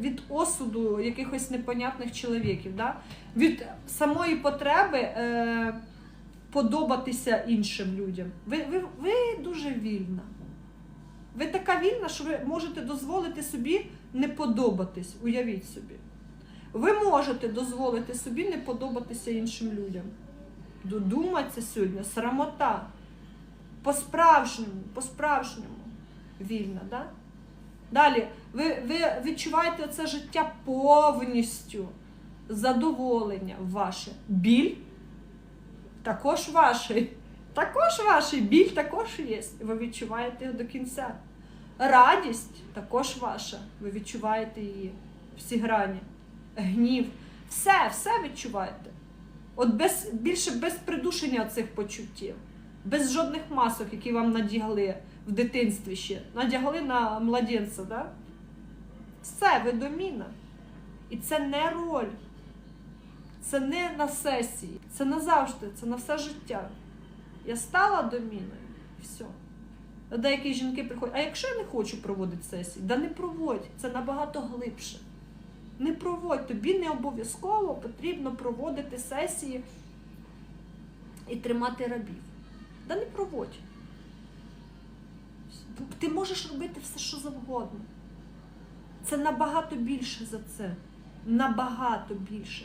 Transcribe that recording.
від осуду якихось непонятних чоловіків, да? від самої потреби е, подобатися іншим людям. Ви, ви, ви дуже вільна. Ви така вільна, що ви можете дозволити собі не подобатись. Уявіть собі. Ви можете дозволити собі не подобатися іншим людям. Додуматься сьогодні, срамота. По-справжньому, по-справжньому вільна, да? Далі, ви, ви відчуваєте це життя повністю. Задоволення ваше. Біль також ваший. Також ваший. Біль також є. Ви відчуваєте його до кінця. Радість також ваша. Ви відчуваєте її. Всі грані. Гнів. Все, все відчуваєте. От без, більше без придушення цих почуттів, без жодних масок, які вам надягли в дитинстві ще. Надягли на младенця, да? Все, ви доміна. І це не роль. Це не на сесії. Це назавжди, це на все життя. Я стала доміною. і Все. Деякі жінки приходять, а якщо я не хочу проводити сесії, да не проводь, це набагато глибше. Не проводь, тобі не обов'язково потрібно проводити сесії і тримати рабів. Да не проводь. Ти можеш робити все, що завгодно. Це набагато більше за це. Набагато більше.